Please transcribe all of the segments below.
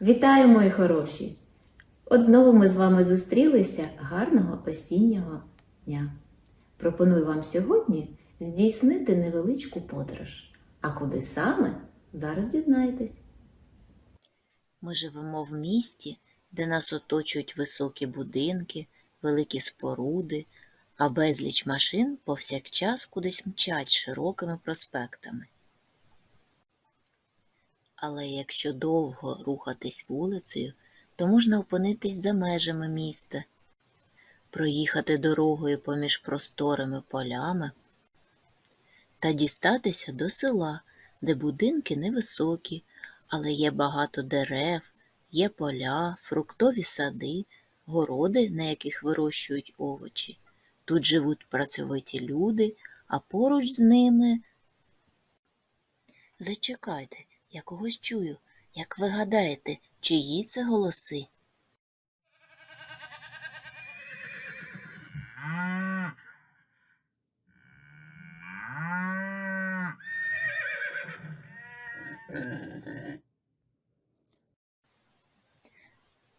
Вітаю, мої хороші! От знову ми з вами зустрілися гарного осіннього дня. Пропоную вам сьогодні здійснити невеличку подорож. А куди саме зараз дізнаєтесь. Ми живемо в місті, де нас оточують високі будинки, великі споруди, а безліч машин повсякчас кудись мчать широкими проспектами. Але якщо довго рухатись вулицею, то можна опинитись за межами міста, проїхати дорогою поміж просторими полями та дістатися до села, де будинки невисокі, але є багато дерев, є поля, фруктові сади, городи, на яких вирощують овочі. Тут живуть працьовиті люди, а поруч з ними. Зачекайте, я когось чую. Як ви гадаєте, чиї це голоси?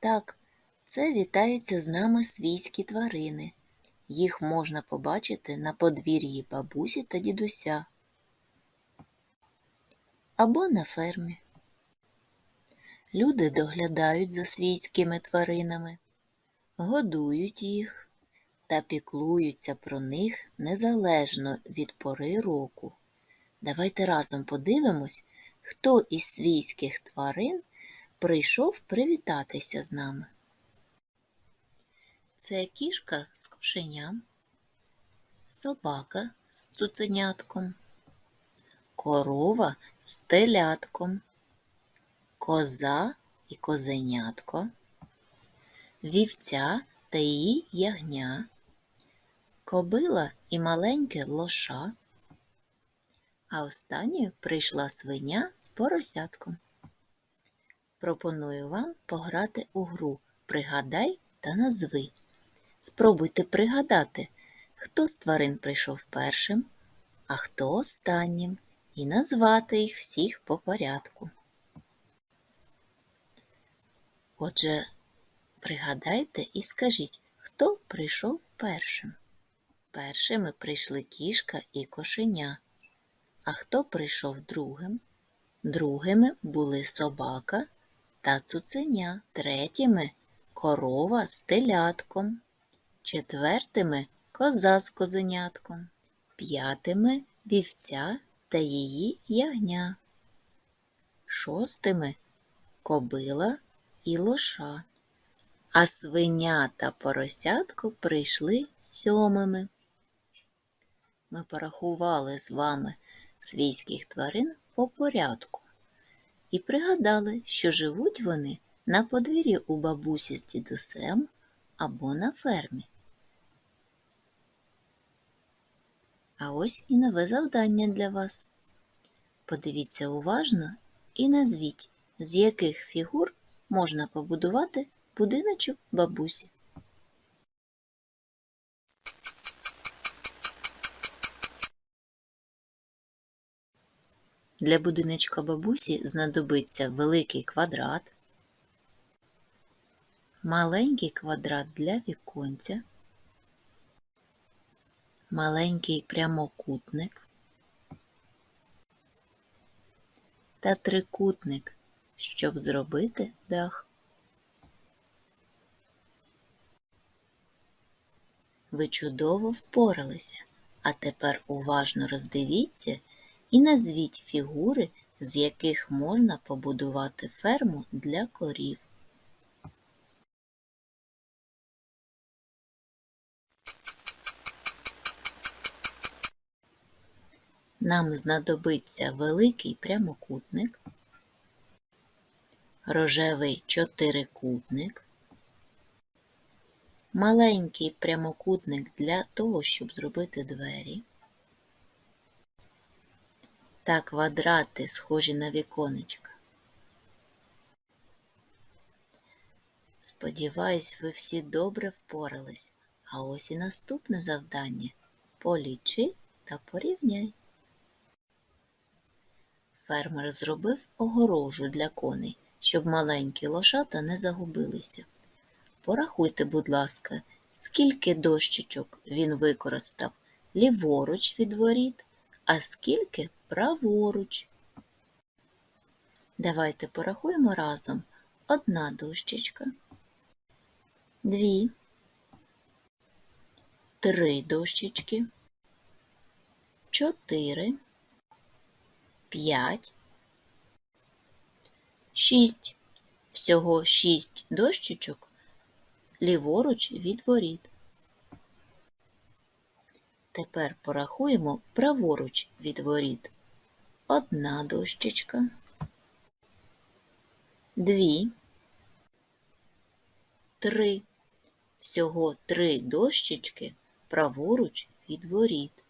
Так, це вітаються з нами свійські тварини. Їх можна побачити на подвір'ї бабусі та дідуся або на фермі. Люди доглядають за свійськими тваринами, годують їх та піклуються про них незалежно від пори року. Давайте разом подивимось, хто із свійських тварин прийшов привітатися з нами. Це кішка з кошеням, собака з цуценятком, корова з телятком, коза і козенятко, вівця та її ягня, кобила і маленьке лоша, а останньою прийшла свиня з поросятком. Пропоную вам пограти у гру Пригадай та назви. Спробуйте пригадати, хто з тварин прийшов першим, а хто останнім, і назвати їх всіх по порядку. Отже, пригадайте і скажіть, хто прийшов першим. Першими прийшли кішка і кошеня. А хто прийшов другим? Другими були собака та цуценя, третіми корова з телятком, четвертими коза з козенятком, п'ятими вівця та її ягня, шостими кобила і лоша, а свиня та поросятко прийшли сьомими. Ми порахували з вами свійських тварин по порядку і пригадали, що живуть вони на подвір'ї у бабусі з дідусем або на фермі. А ось і нове завдання для вас. Подивіться уважно і назвіть, з яких фігур можна побудувати будиночок бабусі. Для будиночка бабусі знадобиться великий квадрат, маленький квадрат для віконця, маленький прямокутник та трикутник, щоб зробити дах. Ви чудово впоралися, а тепер уважно роздивіться і назвіть фігури, з яких можна побудувати ферму для корів. Нам знадобиться великий прямокутник, рожевий чотирикутник, маленький прямокутник для того, щоб зробити двері, та квадрати, схожі на віконечка. Сподіваюсь, ви всі добре впорались. А ось і наступне завдання полічи та порівняй. Фермер зробив огорожу для коней, щоб маленькі лошата не загубилися. Порахуйте, будь ласка, скільки дощечок він використав ліворуч від воріт, а скільки праворуч. Давайте порахуємо разом. Одна дощечка, дві, три дощечки, чотири, п'ять, шість. Всього шість дощечок ліворуч від воріт. Тепер порахуємо праворуч від воріт. Одна дощечка, дві, три. Всього три дощечки праворуч від воріт.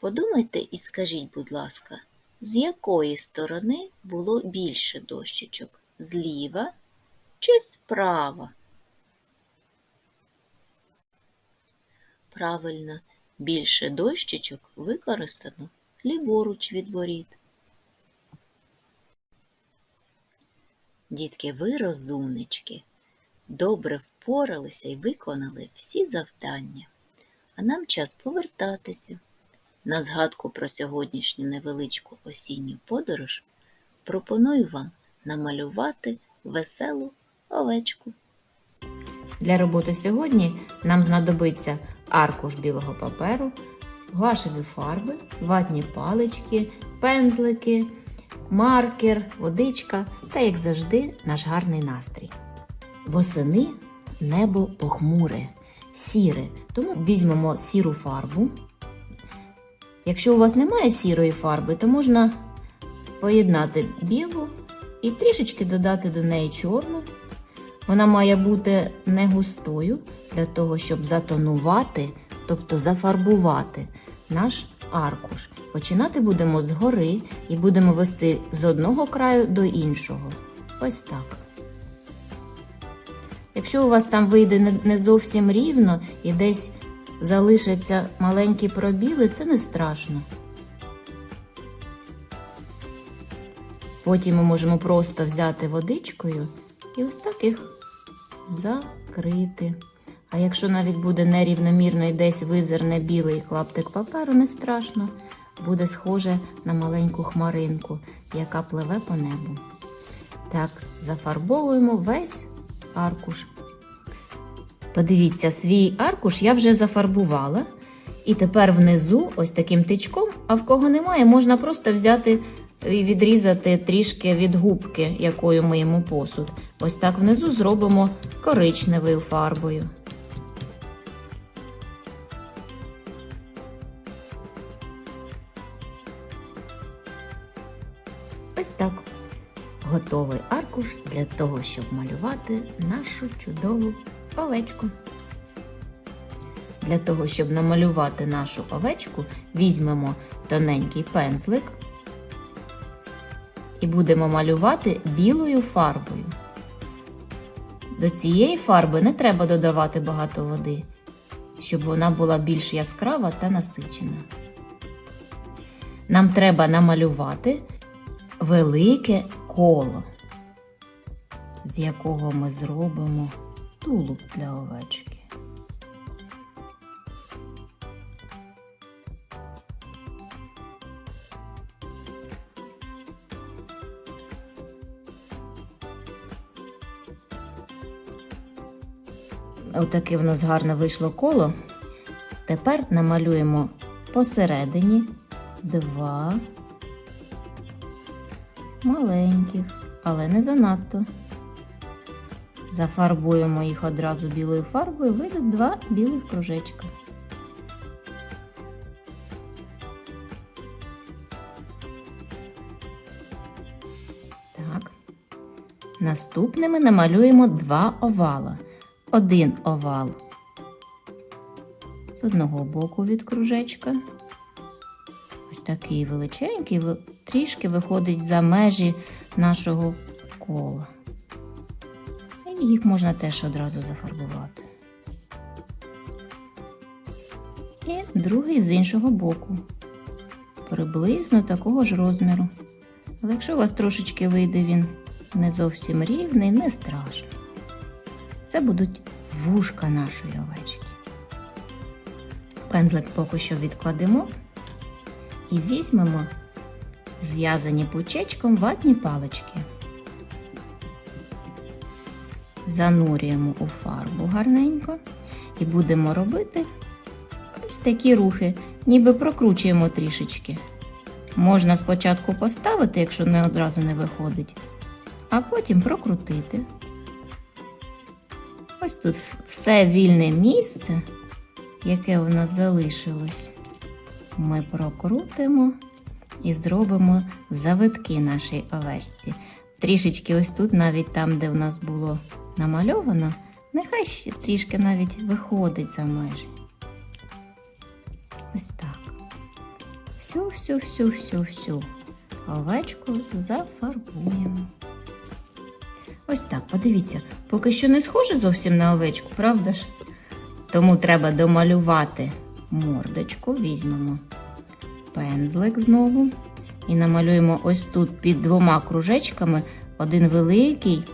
Подумайте і скажіть, будь ласка, з якої сторони було більше дощечок? Зліва чи справа? Правильно, більше дощечок використано ліворуч від воріт. Дітки, ви розумнички, добре впоралися і виконали всі завдання. А нам час повертатися. На згадку про сьогоднішню невеличку осінню подорож пропоную вам намалювати веселу овечку. Для роботи сьогодні нам знадобиться аркуш білого паперу, гуашеві фарби, ватні палички, пензлики, маркер, водичка та, як завжди, наш гарний настрій. Восени небо похмуре, сіре, тому візьмемо сіру фарбу. Якщо у вас немає сірої фарби, то можна поєднати білу і трішечки додати до неї чорну. Вона має бути не густою для того, щоб затонувати, тобто зафарбувати наш аркуш. Починати будемо згори і будемо вести з одного краю до іншого. Ось так. Якщо у вас там вийде не- зовсім рівно і десь залишаться маленькі пробіли, це не страшно. Потім ми можемо просто взяти водичкою і ось так їх закрити. А якщо навіть буде нерівномірно і десь визирне білий клаптик паперу, не страшно. Буде схоже на маленьку хмаринку, яка пливе по небу. Так, зафарбовуємо весь аркуш. Подивіться, свій аркуш я вже зафарбувала. І тепер внизу, ось таким тичком, а в кого немає, можна просто взяти і відрізати трішки від губки, якою миємо посуд. Ось так внизу зробимо коричневою фарбою. Ось так. Готовий аркуш для того, щоб малювати нашу чудову овечку. Для того, щоб намалювати нашу овечку, візьмемо тоненький пензлик і будемо малювати білою фарбою. До цієї фарби не треба додавати багато води, щоб вона була більш яскрава та насичена. Нам треба намалювати велике коло, з якого ми зробимо тулуб для овечки. Отаке в нас гарно вийшло коло. Тепер намалюємо посередині два маленьких, але не занадто. Зафарбуємо їх одразу білою фарбою, вийдуть два білих кружечка. Так. Наступними намалюємо два овала. Один овал з одного боку від кружечка. Ось такий величенький, трішки виходить за межі нашого кола. Їх можна теж одразу зафарбувати. І другий з іншого боку. Приблизно такого ж розміру. Але якщо у вас трошечки вийде він не зовсім рівний, не страшно. Це будуть вушка нашої овечки. Пензлик поки що відкладемо і візьмемо зв'язані пучечком ватні палички. Занурюємо у фарбу гарненько і будемо робити ось такі рухи, ніби прокручуємо трішечки. Можна спочатку поставити, якщо не одразу не виходить, а потім прокрутити. Ось тут все вільне місце, яке у нас залишилось, ми прокрутимо і зробимо завитки нашій овечці. Трішечки ось тут, навіть там, де в нас було намальовано, нехай ще трішки навіть виходить за межі. Ось так. Всю, всю, всю, всю, всю овечку зафарбуємо. Ось так, подивіться, поки що не схоже зовсім на овечку, правда ж? Тому треба домалювати мордочку, візьмемо пензлик знову і намалюємо ось тут під двома кружечками один великий,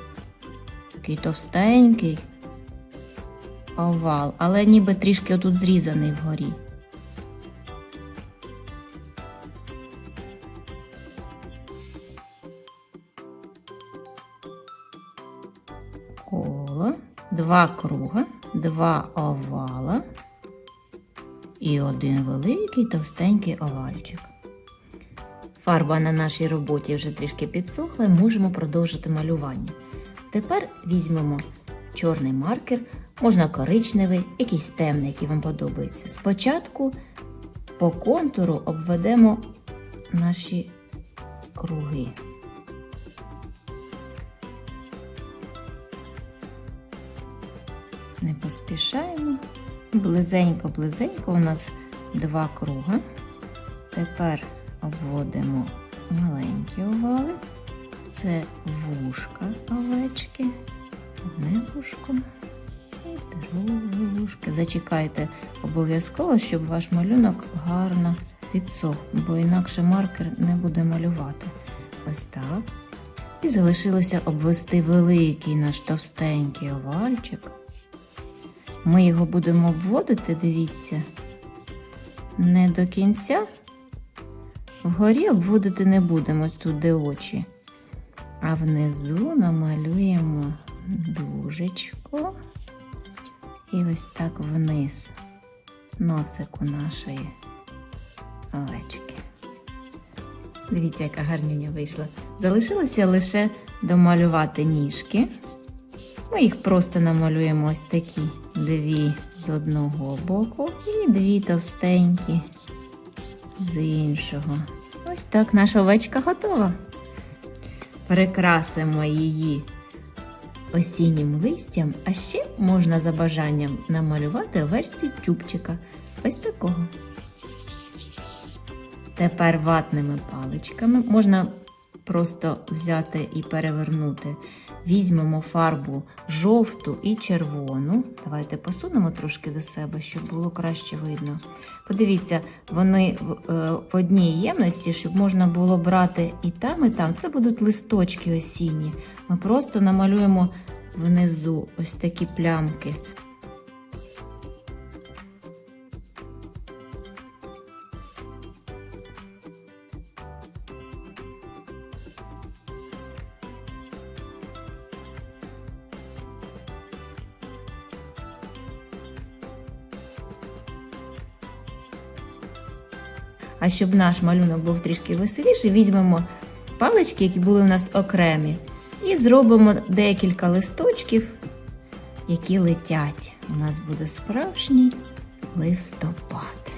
такий товстенький овал, але ніби трішки отут зрізаний вгорі. коло, два круга, два овала і один великий товстенький овальчик. Фарба на нашій роботі вже трішки підсохла, і можемо продовжити малювання. Тепер візьмемо чорний маркер, можна коричневий, якийсь темний, який вам подобається. Спочатку по контуру обведемо наші круги. Не поспішаємо. Близенько, близенько у нас два круга. Тепер обводимо маленькі овали. Це вушка овечки. Одне вушко і друге вушко. Зачекайте обов'язково, щоб ваш малюнок гарно підсох, бо інакше маркер не буде малювати. Ось так. І залишилося обвести великий наш товстенький овальчик. Ми його будемо вводити, дивіться, не до кінця. Вгорі обводити не будемо ось тут, де очі. А внизу намалюємо дужечку. І ось так вниз носику нашої овечки. Дивіться, яка гарнюня вийшла. Залишилося лише домалювати ніжки. Ми їх просто намалюємо ось такі дві з одного боку і дві товстенькі з іншого. Ось так наша овечка готова. Прикрасимо її осіннім листям, а ще можна за бажанням намалювати версії чубчика. Ось такого. Тепер ватними паличками можна просто взяти і перевернути. Візьмемо фарбу жовту і червону. Давайте посунемо трошки до себе, щоб було краще видно. Подивіться, вони в, е, одній ємності, щоб можна було брати і там, і там. Це будуть листочки осінні. Ми просто намалюємо внизу ось такі плямки. А щоб наш малюнок був трішки веселіший, візьмемо палички, які були у нас окремі, і зробимо декілька листочків, які летять. У нас буде справжній листопад.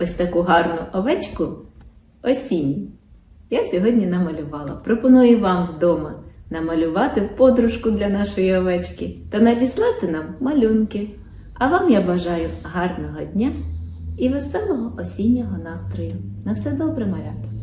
Ось таку гарну овечку осінь. Я сьогодні намалювала. Пропоную вам вдома намалювати подружку для нашої овечки та надіслати нам малюнки. А вам я бажаю гарного дня і веселого осіннього настрою. На все добре, малята!